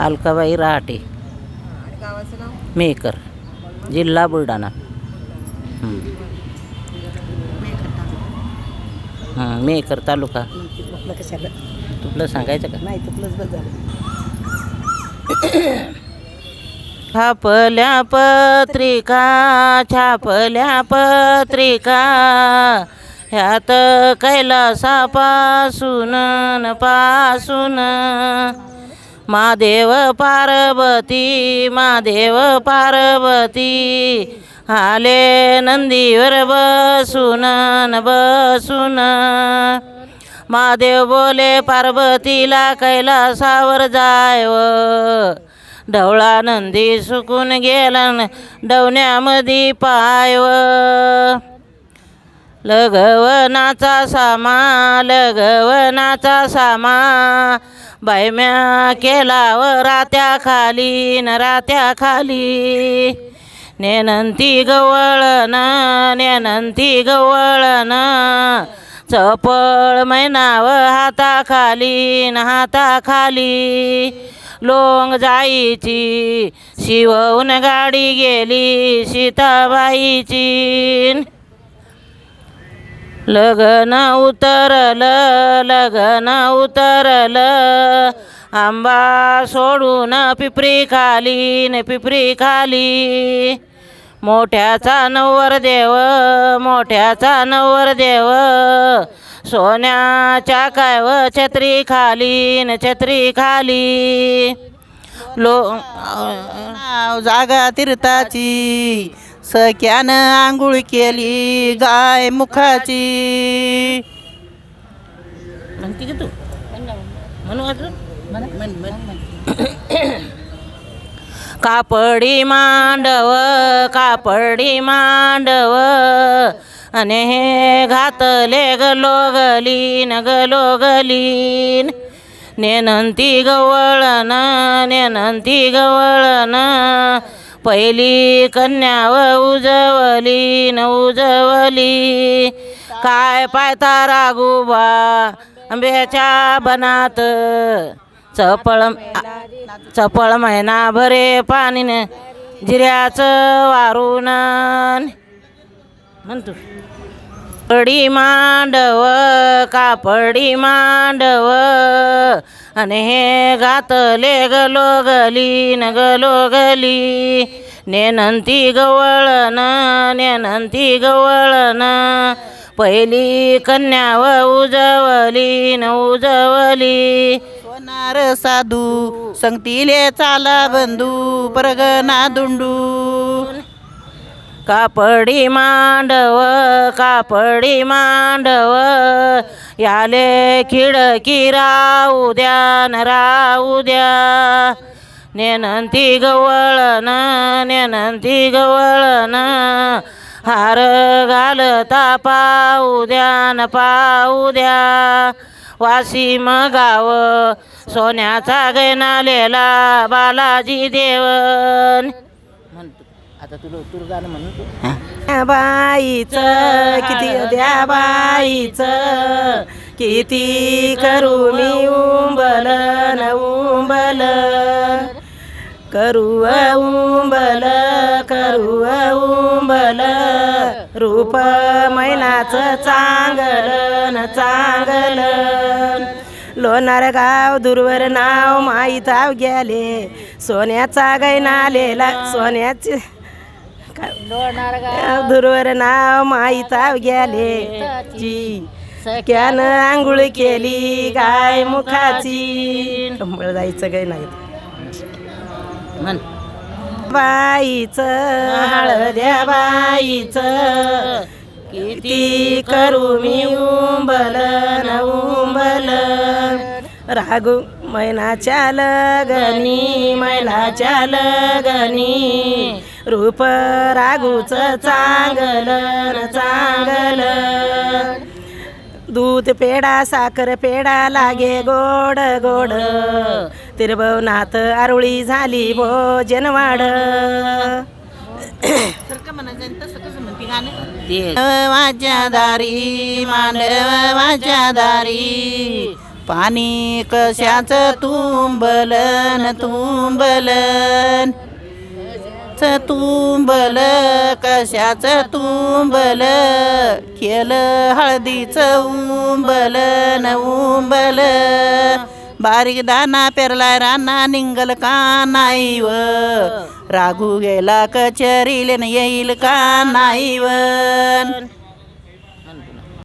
अलकाबाई रहाटे. आणि गावाचं नाव? मेकर. जिल्हा बुलढाणा. हं. हं, मेकर तालुका. कशाला? तुला सांगायचं का? नाही तुपलंच बस झालं. छापल्या पत्रिका छापल्या पत्रिका. ह्यात कैलासापासून न पासून महादेव पार्वती महादेव पार्वती. आले नंदीवर बसून बसून. महादेव बोले पार्वतीला कैलासावर जायव. ढवळा नंदी सुकून गेला न डवण्यामध्ये पायव. लगवनाचा सामा लगवनाचा सामा बायम्या केला व रात्या खाली न रात्या खाली. नेनंती गवळण नेनंती गवळण. चपळ मैनाव हाताखाली न हाताखाली लोंग जाईची शिवून गाडी गेली सीताबाईची. लगन उतरल लगन उतरल. आंबा सोडून पिपरी खाली न पिपरी खाली. मोठ्याचा नवर देव मोठ्याचा नवर देव. सोन्याच्या काय व छत्री खाली न छत्री खाली. लो जागा तीर्थाची. सख्यानं आंघोळ केली गाय मुखाची. म्हणते की तू? म्हणू अजून कापडी मांडव कापडी मांडव. आणि हे घातले गलो गलीन गलो गलीन नेनंती गवळन नेनंती गवळन पहिली कन्याव उजवली न उजवली. काय पायता रागुबा आंब्याच्या बनात? चपळ चपळ महिना भरे पाणीन जिऱ्याचं वारून म्हणतो. कडी मांडव कापडी मांडव आणि हे घातले गलो गलीन गलो गली नेनंती गवळण नेनंती गवळण. पहिली कन्याव उजवली न उजवली सोनार साधू संगतीले चाला बंधू परगना दुंडू. कापडी मांडव कापडी मांडव. याले खिडकी राहू द्या न राहू द्या. नेनंती गवळण नेनंती गवळण. हार घालता पाहू द्या न पाहू द्या. वाशिम गाव सोन्याचा गैनालेला बालाजी देवन. आता तुला तुला गाणं म्हणून तू. बाईचं किती द्या बाईचं किती करू मी उंबल न उंबल. करू उंबल करू उंबल. रूप मैनाचं चांगल न चांगल. लोणार गाव दूरवर नाव माईताव गेले. सोन्याचा गैनालेला सोन्याची दूरवर नाव माईताव गेले. सख्यानं आंघोळ केली गाय मुखाची. कंबळ जायचं काही नाही. म्हण. बाईचं हळद्या बाईचं. किती करू मी उंबल न उंबल. रागू मैनाच्या लगनी मैलाच्या लगनी. रूप रागूच चांगलं चांगलं. दूध पेढा साखर पेढा लागे गोड गोड. तिरभवनाथ आरुळी झाली भोजन वाढ. माझ्या दारी मांडव माझ्या दारी. पाणी कशाचं तुंबलन तुंबलन. च तुंबल कशाचं तुंबल? केलं हळदीचं न उंबल. बारीक दाना पेरलाय राना निंगल का नाही व राघू गेला कचरीले येईल का नाही व